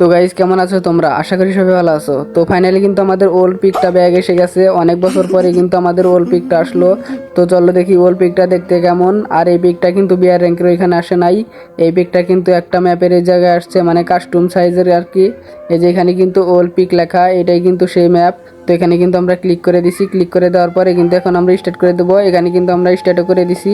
তো গাইজ কেমন আছো তোমরা? আশা করি সবাই ভালো আছো। তো ফাইনালি কিন্তু আমাদের ওল্ড পিকটা ব্যাগ এসে গেছে। অনেক বছর পরে কিন্তু আমাদের ওল্ড পিকটা আসলো। তো চলো দেখি ওল্ড পিকটা দেখতে কেমন। আর এই পিকটা কিন্তু বিয়ার র্যাঙ্কের ওইখানে আসে নাই। এই পিকটা কিন্তু একটা ম্যাপের এই জায়গায় আসছে মানে কাস্টম সাইজের আর কি। এই যে এখানে কিন্তু ওল্ড পিক লেখা, এটাই কিন্তু সেই ম্যাপ তো এখানে কিন্তু আমরা ক্লিক করে দিছি। ক্লিক করে দেওয়ার পরে কিন্তু এখন আমরা স্টার্ট করে দেবো। এখানে কিন্তু আমরা স্টার্টও করে দিছি।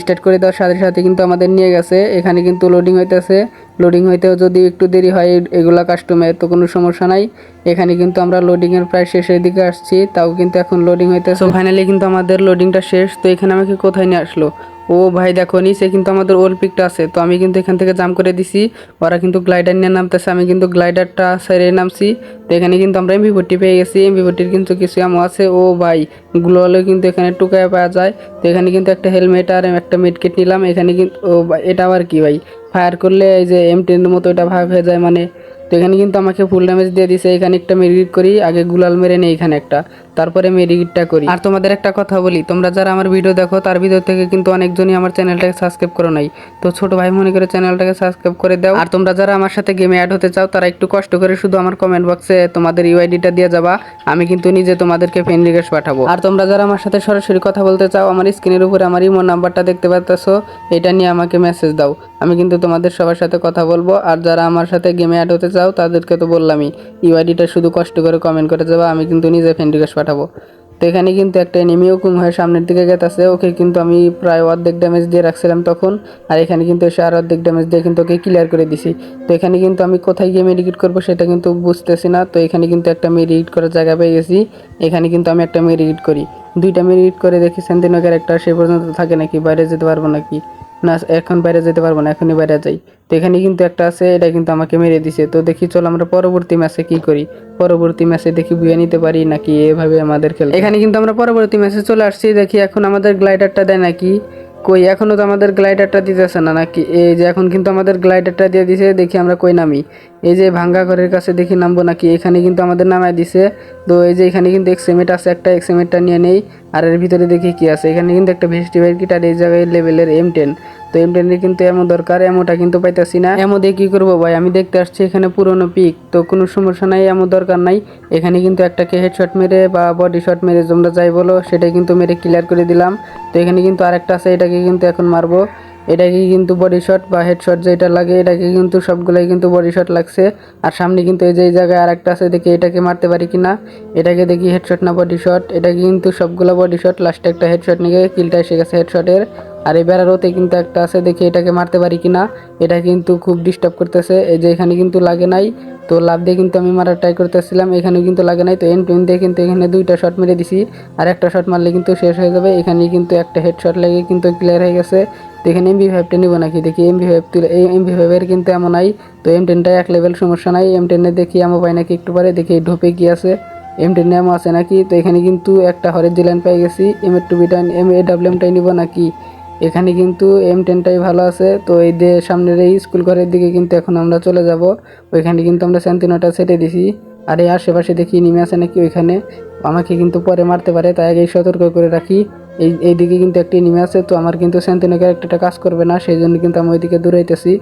স্টার্ট করে দেওয়ার সাথে সাথে কিন্তু আমাদের নিয়ে গেছে। এখানে কিন্তু লোডিং হইতেছে। লোডিং হইতেও যদি একটু দেরি হয় এগুলা কাস্টমের তো কোনো সমস্যা নাই। এখানে কিন্তু আমরা লোডিংয়ের প্রায় শেষের দিকে আসছি। তাও কিন্তু এখন লোডিং হইতেছে। ফাইনালি কিন্তু আমাদের লোডিংটা শেষ। তো এখানে আমাকে কোথায় নিয়ে আসলো? ও ভাই দেখো, নিচে কিন্তু আমাদের ওল পিকটা আছে, তো আমি কিন্তু এখান থেকে জাম করে দিছি। ওরা কিন্তু গ্লাইডার নিয়ে নামতেছে, আমি কিন্তু গ্লাইডারটা সেরে নামছি। তো এখানে কিন্তু আমরা এমবি ফোর্টি পেয়ে গেছি এমবি ফোর্টির কিন্তু কিছু আমও আছে। ও ভাই গ্লোয়ালও কিন্তু এখানে টুকায় পাওয়া যায়। তো এখানে কিন্তু একটা হেলমেট আর একটা মেডকিট নিলাম। এখানে কিন্তু ও এটা আবার কি ভাই? ফায়ার করলে এই যে এম টেনের মতো এটা ভাগ হয়ে যায় মানে তো এখানে কিন্তু আমাকে ফুল ড্যামেজ দিয়ে দিছে। এখানে একটা মেরিট করি, আগে গুলাল মেরে নেই এখানে একটা। তারপরে মেরিটটা করি। আর তোমাদের একটা কথা বলি, তোমরা যারা আমার ভিডিও দেখো, তার ভিডিও থেকে কিন্তু অনেকজনই আমার চ্যানেলটাকে সাবস্ক্রাইব করো নাই। তো ছোট ভাই মনে করে চ্যানেলটাকে সাবস্ক্রাইব করে দাও। আর তোমরা যারা আমার সাথে গেমে অ্যাড হতে চাও, তারা একটু কষ্ট করে শুধু আমার কমেন্ট বক্সে তোমাদের ইউআইডিটা দিয়ে যাবা। আমি কিন্তু নিজে তোমাদেরকে ফ্রেন্ড রিকোয়েস্ট পাঠাবো। আর তোমরা যারা আমার সাথে সরাসরি কথা বলতে চাও, আমার স্ক্রিনের উপরে আমার ইমো নাম্বারটা দেখতে পাচ্ছো এটা নিয়ে আমাকে মেসেজ দাও। আমি কিন্তু তোমাদের সবার সাথে কথা বলব। আর যারা আমার সাথে গেমে অ্যাড হতে চাও তাদেরকে তো বললামই। ইউআইডিটা শুধু কষ্ট করে কমেন্ট করে যাবা, আমি কিন্তু নিজে ফ্রেন্ড রিকোয়েস্ট পাঠাবো। তো এখানে কিন্তু একটা এনিমিও কুম হয়ে সামনের দিকে গেতেছে, ওকে কিন্তু আমি প্রায় অর্ধেক ড্যামেজ দিয়ে রাখছিলাম তখন, আর এখানে কিন্তু এসে আর অর্ধেক ড্যামেজ দিয়ে কিন্তু ওকে ক্লিয়ার করে দিছি। তো এখানে কিন্তু আমি কোথায় গিয়ে মেডিকেট করব সেটা কিন্তু বুঝতেছি না, তো এখানে কিন্তু একটা মেডিকেট করার জায়গা পেয়ে গেছি। এখানে কিন্তু আমি একটা মেডিকেট করি। দুইটা মেডিকেট করে দেখি সেন্তিনকের একটা, সে পর্যন্ত থাকে নাকি, বাইরে যেতে পারব নাকি? না, এখন বাইরে যেতে পারব না, এখনই বাইরে যাই। তো এখানে কিন্তু একটা আছে, এটা কিন্তু আমাকে মেরে দিছে। তো দেখি, চল আমরা পরবর্তী ম্যাচে কি করি? পরবর্তী ম্যাচে দেখি বুয়ে নিতে পারি নাকি এভাবে আমাদের খেলে এখানে কিন্তু আমরা পরবর্তী ম্যাচে চলে আসছি। দেখি, এখন আমাদের গ্লাইডারটা দেয় নাকি? কই এখনও তো আমাদের গ্লাইডারটা দিতেছে না নাকি? এই যে এখন কিন্তু আমাদের গ্লাইডারটা দিয়ে দিছে, দেখি আমরা কই নামি। এই যে ভাঙ্গা ঘরের কাছে দেখি নামবো নাকি? এখানে কিন্তু আমাদের নামায় দিছে। তো এই যে এখানে কিন্তু এক্সেমেট আছে, একটা এক্সেমেটটা নিয়ে নেই। আর এর ভিতরে দেখি কি আছে। এখানে কিন্তু একটা ভেস্টিভাইট কিট আর এই জায়গায় লেভেলের এম টেন তো এম টেনের কিন্তু এমন দরকার, এমনটা কিন্তু পাইতাছি না। এমন দিয়ে কি করব ভাই? আমি দেখতে আসছি এখানে পুরনো পিক, তো কোনো সমস্যা নাই, এমন দরকার নাই। এখানে কিন্তু একটাকে হেডশট মেরে বা বডি শট মেরে তোমরা যাই বলো, সেটাই কিন্তু মেরে ক্লিয়ার করে দিলাম। তো এখানে কিন্তু আরেকটা আছে, এটাকে কিন্তু এখন মারবো। এটাকে কিন্তু বডি শট বা হেডশট যেটা লাগে, এটাকে কিন্তু সবগুলাই কিন্তু বডি শট লাগছে। আর সামনে কিন্তু এই যে জায়গায় আরেকটা আছে, দেখি এটাকে মারতে পারি কিনা। এটাকে দেখি হেডশট না বডি শট এটাকে কিন্তু সবগুলো বডি শট লাস্টে একটা হেডশট নিয়ে কিলটা এসে গেছে হেডশটের আর এই বেড়ারোতে কিন্তু একটা আছে, দেখি এটাকে মারতে পারি কিনা। এটা কিন্তু খুব ডিস্টার্ব করতেছে, এই যে এখানে কিন্তু লাগে নাই। তো লাভ দিয়ে কিন্তু আমি মারার ট্রাই করতেছিলাম এখানে কিন্তু লাগে নাই। তো এন টুইন দিয়ে কিন্তু এখানে দুইটা শট মেরে দিছি, আর একটা শট মারলে কিন্তু শেষ হয়ে যাবে। এখানে কিন্তু একটা হেড শট লেগে কিন্তু ক্লিয়ার হয়ে গেছে। তো এখানে এমবি ফাইভটা নিবো নাকি? দেখি এমবি ফাইভ তুলে, এই এমবি ফাইভের কিন্তু এমন নাই। তো এম টেনটা এক লেভেল সমস্যা নাই। এম টেনে দেখি আমো পাই নাকি একটু পরে, দেখি ঢোপে কি আছে। এম টেন এমও আছে নাকি? তো এখানে কিন্তু একটা হরের জিলান পেয়ে গেছি। এম এর টু বিটা এম এ ডাব্লিউএমটাই নিবো নাকি? এখানে কিন্তু এম টেনটাই ভালো আছে। তো এই দিয়ে সামনের এই স্কুল ঘরের দিকে কিন্তু এখন আমরা চলে যাব। ওইখানে কিন্তু আমরা স্যান্তিনোটা সেটে দিছি। আর এই আশেপাশে দেখি নেমে আছে নাকি ওইখানে। আমাকে কিন্তু পরে মারতে পারে, তাই আগেই সতর্ক করে রাখি। এই এই দিকে কিন্তু একটি নেমে আছে, তো আমার কিন্তু স্যান্তিনো ক্যারেক্টারটা কাজ করবে না সেই জন্য কিন্তু আমি ওইদিকে দৌড়াইতেছি।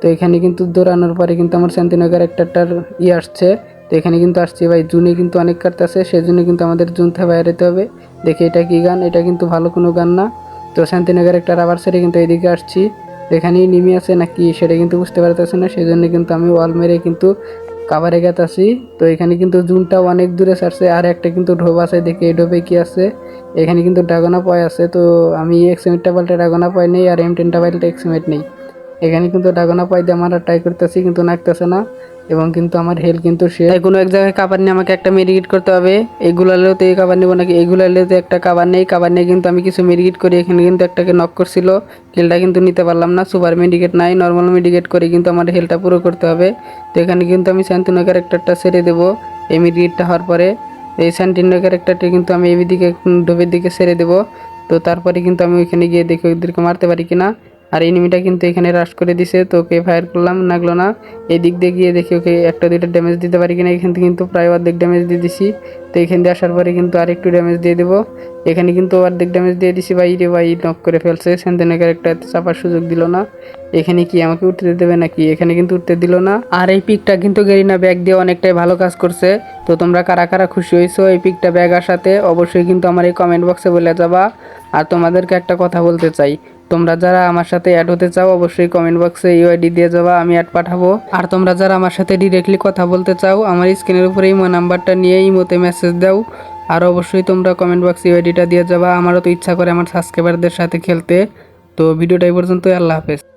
তো এখানে কিন্তু দৌড়ানোর পরে কিন্তু আমার স্যান্তিনো ক্যারেক্টারটার ই আসছে। তো এখানে কিন্তু আসছে ভাই, জুনে কিন্তু অনেক কাটতেছে সেই জন্য কিন্তু আমাদের জুন থেকে বাইরে হবে। দেখি এটা কি গান, এটা কিন্তু ভালো কোনো গান না। তো শান্তিনগর একটা রাবার সেরে কিন্তু এদিকে আসছি। এখানেই নিমে আছে নাকি সেটা কিন্তু বুঝতে পারতেছে না সেই জন্য কিন্তু আমি ওয়াল মেরে কিন্তু কাভারে গেতাছি। তো এখানে কিন্তু জুনটাও অনেক দূরে ছাড়ছে, আর একটা কিন্তু ঢোব আছে, দেখে এই ঢোবে কি আছে। এখানে কিন্তু ড্রাগনা পয় আছে, তো আমি এক্সিমেটটা পাল্টে ড্রাগনা পয় নেই, আর এম টেনটা পাল্টে এক্সিমেট নেই। এখানে কিন্তু ড্রাগনা পয় দিয়ে আমরা ট্রাই করতেছি, কিন্তু নাকতেছে না। এবং কিন্তু আমার হেল কিন্তু সে কোনো এক জায়গায় কাবার নিয়ে আমাকে একটা মেডিকেট করতে হবে। এইগুলালেও তো এই কাবার নেব নাকি? এইগুলালেও তো একটা কাবার নেই। কাবার নিয়ে কিন্তু আমি কিছু মেডিকেট করি। এখানে কিন্তু একটাকে নক করছিল। হেলটা কিন্তু নিতে পারলাম না। সুপার মেডিকেট নাই। নর্মাল মেডিকেট করে কিন্তু আমার হেলটা পুরো করতে হবে। তো এখানে কিন্তু আমি শান্তিনো ক্যারেক্টারটা সেরে দেবো। এই মেডিকেটটা হওয়ার পরে এই শান্তিনো ক্যারেক্টারটি কিন্তু আমি এই দিকে ডোবের দিকে সেরে দেবো। তো তারপরে কিন্তু আমি ওইখানে গিয়ে দেখি ওদেরকে মারতে পারি কিনা। আর এনিমিটা কিন্তু এখানে রাশ করে দিছে, তো ওকে ফায়ার করলাম লাগল না। এদিক দিয়ে গিয়ে দেখি ওকে একটা দুইটা ড্যামেজ দিতে পারি কিনা, এখান থেকে কিন্তু প্রায় অর্ধেক ড্যামেজ দিয়ে দিছি। তো এখান দিয়ে আসার পরে কিন্তু আর একটু ড্যামেজ দিয়ে দেবো। এখানে কিন্তু অর্ধেক ড্যামেজ দিয়ে দিছি ভাই, রে ভাই নক করে ফেলছে। সেন্টেনেকার একটা চাপার সুযোগ দিল না। এখানে কি আমাকে উঠতে দেবে নাকি? এখানে কিন্তু উঠতে দিল না। আর এই পিকটা কিন্তু গেরিনা ব্যাগ দিয়ে অনেকটাই ভালো কাজ করছে। তো তোমরা কারা কারা খুশি হয়েছো এই পিকটা ব্যাগ আসাতে, অবশ্যই কিন্তু আমার এই কমেন্ট বক্সে বলে যাবা। আর তোমাদেরকে একটা কথা বলতে চাই। তোমরা যারা আমার সাথে অ্যাড হতে চাও, অবশ্যই কমেন্ট বক্সে ইউআইডি দিয়ে যাবা, আমি অ্যাড পাঠাবো। আর তোমরা যারা আমার সাথে ডিরেক্টলি কথা বলতে চাও, আমার স্ক্রিনের উপরে ইমো নাম্বারটা নিয়ে ইমোতে মেসেজ দাও। আর অবশ্যই তোমরা কমেন্ট বক্সে ইউআইডিটা দিয়ে যাবা। আমারও তো ইচ্ছা করে আমার সাবস্ক্রাইবারদের সাথে খেলতে। তো ভিডিওটা এই পর্যন্তই, আল্লাহ হাফেজ।